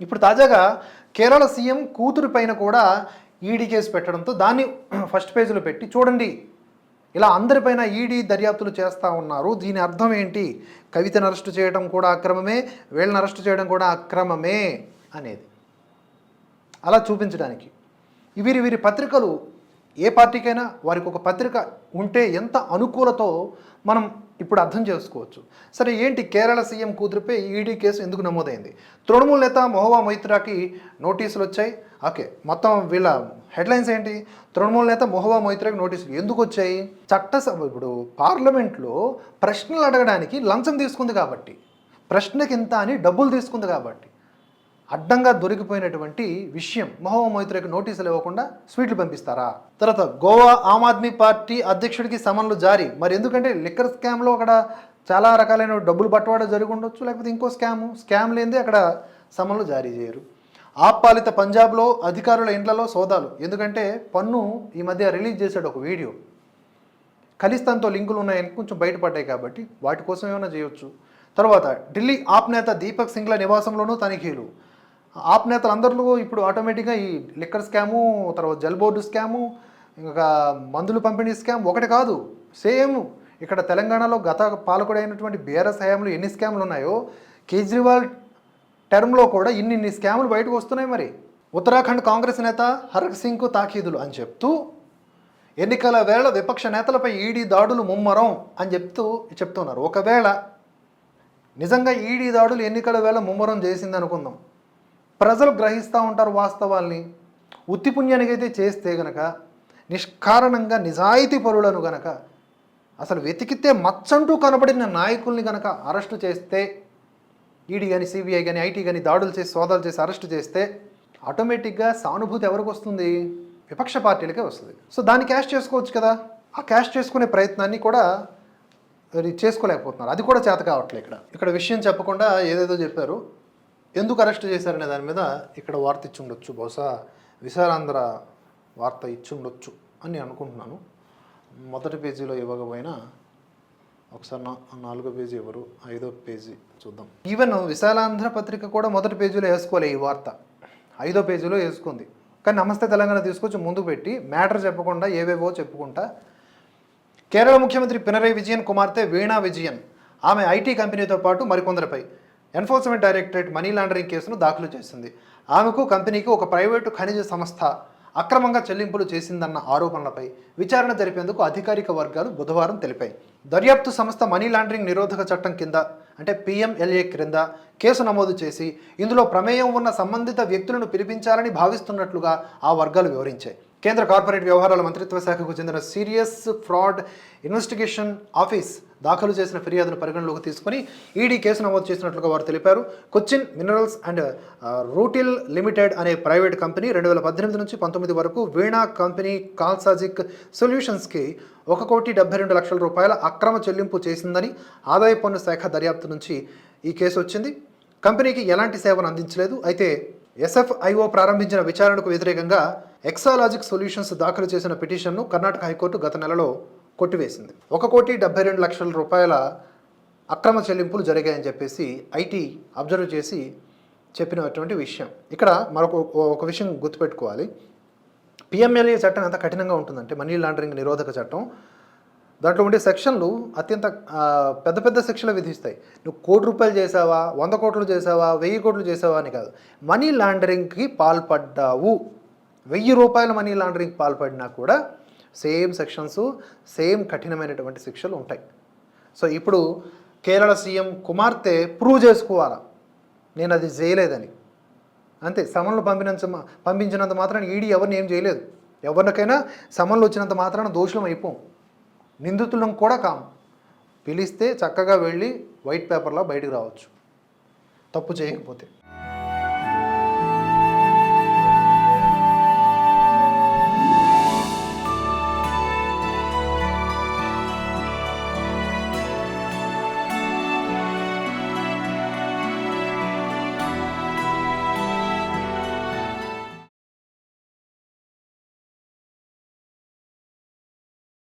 ఇప్పుడు తాజాగా కేరళ సీఎం కూతురు పైన కూడా ఈడీ కేసు పెట్టడంతో దాన్ని ఫస్ట్ పేజీలో పెట్టి చూడండి ఇలా అందరిపైన ఈడీ దర్యాప్తులు చేస్తూ ఉన్నారు. దీని అర్థం ఏంటి? కవితను అరెస్టు చేయడం కూడా అక్రమమే వీళ్ళని అరెస్టు చేయడం కూడా అక్రమమే అనేది. అలా చూపించడానికి. వీరి వీరి పత్రికలు ఏ పార్టీకైనా వారికి ఒక పత్రిక ఉంటే ఎంత అనుకూలతో మనం ఇప్పుడు అర్థం చేసుకోవచ్చు. సరే ఏంటి కేరళ సీఎం కూతురుపై ఈడీ కేసు ఎందుకు నమోదైంది? తృణమూల్ నేత మొహవా మొయిత్రాకి నోటీసులు వచ్చాయి. ఓకే మొత్తం వీళ్ళ హెడ్లైన్స్ ఏంటి? తృణమూల్ నేత మొహవా మొయిత్రాకి నోటీసులు ఎందుకు వచ్చాయి? చట్టసభ ఇప్పుడు పార్లమెంట్లో ప్రశ్నలు అడగడానికి లంచం తీసుకుంది కాబట్టి ప్రశ్నకింత అని డబ్బులు తీసుకుంది కాబట్టి అడ్డంగా దొరికిపోయినటువంటి విషయం మహోమా నోటీసులు ఇవ్వకుండా స్వీట్లు పంపిస్తారా? తర్వాత గోవా ఆమ్ ఆద్మీ పార్టీ అధ్యక్షుడికి సమన్లు జారీ. మరి ఎందుకంటే లిక్కర్ స్కామ్లో అక్కడ చాలా రకాలైన డబ్బులు పట్టువాడ జరిగి ఉండొచ్చు లేకపోతే ఇంకో స్కాము స్కామ్ లేనిదే అక్కడ సమన్లు జారీ చేయరు. ఆపాలిత పంజాబ్లో అధికారుల ఇండ్లలో సోదాలు. ఎందుకంటే పన్ను ఈ మధ్య రిలీజ్ చేశాడు ఒక వీడియో. ఖలిస్తాన్తో లింకులు ఉన్నాయని కొంచెం బయటపడ్డాయి కాబట్టి వాటి కోసం ఏమైనా చేయొచ్చు. తర్వాత ఢిల్లీ ఆప్ నేత దీపక్ సింగ్ల నివాసంలోనూ తనిఖీలు. ఆప్ నేతలందరూ ఇప్పుడు ఆటోమేటిక్గా ఈ లిక్కర్ స్కాము తర్వాత జల్ బోర్డు స్కాము ఇంకా మందులు పంపిణీ స్కామ్ ఒకటి కాదు. సేమ్ ఇక్కడ తెలంగాణలో గత పాలకుడైనటువంటి బీఆర్ఎస్ హయాంలో ఎన్ని స్కాములు ఉన్నాయో కేజ్రీవాల్ టర్మ్లో కూడా ఇన్ని ఇన్ని స్కాములు బయటకు వస్తున్నాయి మరి. ఉత్తరాఖండ్ కాంగ్రెస్ నేత హరక్ సింగ్కు తాకీదులు అని చెప్తూ ఎన్నికల వేళ విపక్ష నేతలపై ఈడీ దాడులు ముమ్మరం అని చెప్తూ చెప్తున్నారు. ఒకవేళ నిజంగా ఈడీ దాడులు ఎన్నికల వేళ ముమ్మరం చేసింది అనుకుందాం ప్రజలు గ్రహిస్తూ ఉంటారు వాస్తవాల్ని. ఉత్తిపుణ్యానికి అయితే చేస్తే గనక నిష్కారణంగా నిజాయితీ పరులను గనక అసలు వెతికితే మచ్చంటూ కనబడిన నాయకుల్ని గనక అరెస్టు చేస్తే ఈడీ కానీ సిబిఐ కానీ ఐటీ కానీ దాడులు చేసి సోదాలు చేసి అరెస్టు చేస్తే ఆటోమేటిక్గా సానుభూతి ఎవరికి వస్తుంది? విపక్ష పార్టీలకే వస్తుంది. సో దాన్ని క్యాష్ చేసుకోవచ్చు కదా. ఆ క్యాష్ చేసుకునే ప్రయత్నాన్ని కూడా చేసుకోలేకపోతున్నారు. అది కూడా చేత కావట్లేదు ఇక్కడ. ఇక్కడ విషయం చెప్పకుండా ఏదేదో చెప్పారు. ఎందుకు అరెస్ట్ చేశారనే దాని మీద ఇక్కడ వార్త ఇచ్చి ఉండొచ్చు. బహుశా విశాలాంధ్ర వార్త ఇచ్చి ఉండొచ్చు అని నేను అనుకుంటున్నాను. మొదటి పేజీలో ఇవ్వకపోయినా ఒకసారి నా నాలుగో పేజీ ఎవరు? ఐదో పేజీ చూద్దాం. ఈవెన్ విశాలాంధ్ర పత్రిక కూడా మొదటి పేజీలో వేసుకోలే ఈ వార్త. ఐదో పేజీలో వేసుకుంది. కానీ నమస్తే తెలంగాణ తీసుకొచ్చి ముందు పెట్టి మ్యాటర్ చెప్పకుండా ఏవేవో చెప్పుకుంటా. కేరళ ముఖ్యమంత్రి పినరై విజయన్ కుమార్తె వీణా విజయన్. ఆమె ఐటీ కంపెనీతో పాటు మరికొందరిపై. ఎన్ఫోర్స్మెంట్ డైరెక్టరేట్ మనీ లాండరింగ్ కేసును దాఖలు చేసింది. ఆమెకు కంపెనీకి ఒక ప్రైవేటు ఖనిజ సంస్థ అక్రమంగా చెల్లింపులు చేసిందన్న ఆరోపణలపై విచారణ జరిపేందుకు అధికారిక వర్గాలు బుధవారం తెలిపాయి. దర్యాప్తు సంస్థ మనీ లాండరింగ్ నిరోధక చట్టం కింద అంటే పిఎంఎల్ఏ క్రింద కేసు నమోదు చేసి ఇందులో ప్రమేయం ఉన్న సంబంధిత వ్యక్తులను పిలిపించాలని భావిస్తున్నట్లుగా ఆ వర్గాలు వివరించాయి. కేంద్ర కార్పొరేట్ వ్యవహారాల మంత్రిత్వ శాఖకు చెందిన సీరియస్ ఫ్రాడ్ ఇన్వెస్టిగేషన్ ఆఫీస్ దాఖలు చేసిన ఫిర్యాదును పరిగణలోకి తీసుకుని ఈడీ కేసు నమోదు చేసినట్లుగా వారు తెలిపారు. Cochin minerals and rutile limited అనే ప్రైవేట్ కంపెనీ రెండు వేల పద్దెనిమిది నుంచి పంతొమ్మిది వరకు వీణా కంపెనీ కాల్సాజిక్ సొల్యూషన్స్కి ఒక కోటి డెబ్బై రెండు లక్షల రూపాయల అక్రమ చెల్లింపు చేసిందని ఆదాయ పన్ను శాఖ దర్యాప్తు నుంచి ఈ కేసు వచ్చింది. కంపెనీకి ఎలాంటి సేవను అందించలేదు. అయితే ఎస్ఎఫ్ఐఓ ప్రారంభించిన విచారణకు వ్యతిరేకంగా ఎక్సాలాజిక్ సొల్యూషన్స్ దాఖలు చేసిన పిటిషన్ను కర్ణాటక హైకోర్టు గత నెలలో కొట్టివేసింది. ఒక కోటి డెబ్బై రెండు లక్షల రూపాయల అక్రమ చెల్లింపులు జరిగాయని చెప్పేసి ఐటీ అబ్జర్వ్ చేసి చెప్పినటువంటి విషయం. ఇక్కడ మరొక ఒక విషయం గుర్తుపెట్టుకోవాలి. పిఎంఎల్ఏ చట్టం ఎంత కఠినంగా ఉంటుందంటే మనీ లాండరింగ్ నిరోధక చట్టం. దాంట్లో ఉండే సెక్షన్లు అత్యంత పెద్ద పెద్ద శిక్షలు విధిస్తాయి. నువ్వు కోటి రూపాయలు చేసావా వంద కోట్లు చేసావా వెయ్యి కోట్లు చేసావా అని కాదు. మనీ లాండరింగ్కి పాల్పడ్డావు. వెయ్యి రూపాయల మనీ లాండరింగ్ పాల్పడినా కూడా సేమ్ సెక్షన్స్ సేమ్ కఠినమైనటువంటి శిక్షలు ఉంటాయి. సో ఇప్పుడు కేరళ సీఎం కుమార్తె ప్రూవ్ చేసుకోవాలా? నేను అది చేయలేదని. అంతే సమన్లు పంపినంత పంపించినంత మాత్రాన ఈడీ ఎవరిని ఏం చేయలేదు. ఎవరికైనా సమన్లు వచ్చినంత మాత్రాన దోషులం అయిపోం. నిందితులం కూడా కాం. పిలిస్తే చక్కగా వెళ్ళి వైట్ పేపర్లో బయటకు రావచ్చు. తప్పు చేయకపోతే.